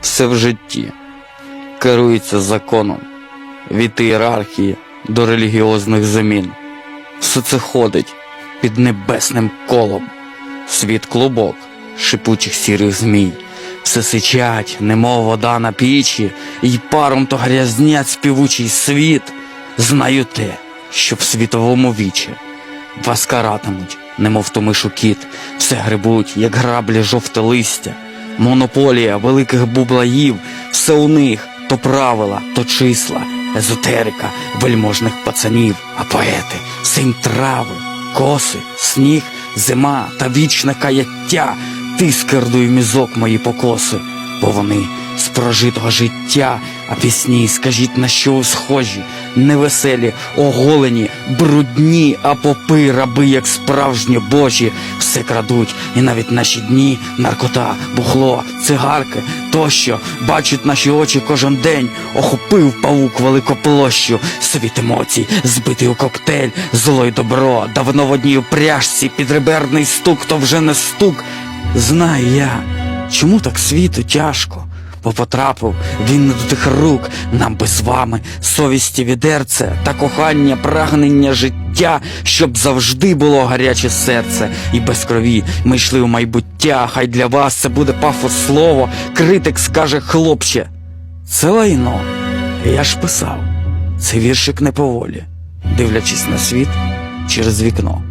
все в житті керується законом від ієрархії до релігіозних замін. Все це ходить під небесним колом. Світ клубок шипучих сірих змій. Все сичать, немов вода на пічі, і паром то грязнять співучий світ. Знаю те, що в світовому вічі вас каратимуть, немов то мишу кіт, все грибуть, як граблі жовте листя. Монополія великих бублаїв, все у них то правила, то числа, езотерика вельможних пацанів, а поети, синь трави, коси, сніг, зима та вічне каяття, ти скердуй мізок мої покоси, бо вони з прожитого життя, а пісні, скажіть, на що схожі, невеселі, оголені, брудні, а попи, раби, як справжні божі, все крадуть, і навіть наші дні, наркота, бухло, цигарки тощо. Бачать наші очі кожен день, охопив павук великоплощу, світ емоцій, збитий у коктейль, зло й добро, давно в одній упряжці, підреберний стук, то вже не стук. Знаю я, чому так світу тяжко, бо потрапив він не до тих рук, нам би з вами совісті відерце та кохання, прагнення життя, щоб завжди було гаряче серце, і без крові ми йшли у майбуття. Хай для вас це буде пафос слово, критик скаже хлопче. Це лайно. Я ж писав, це віршик не поволі, дивлячись на світ через вікно.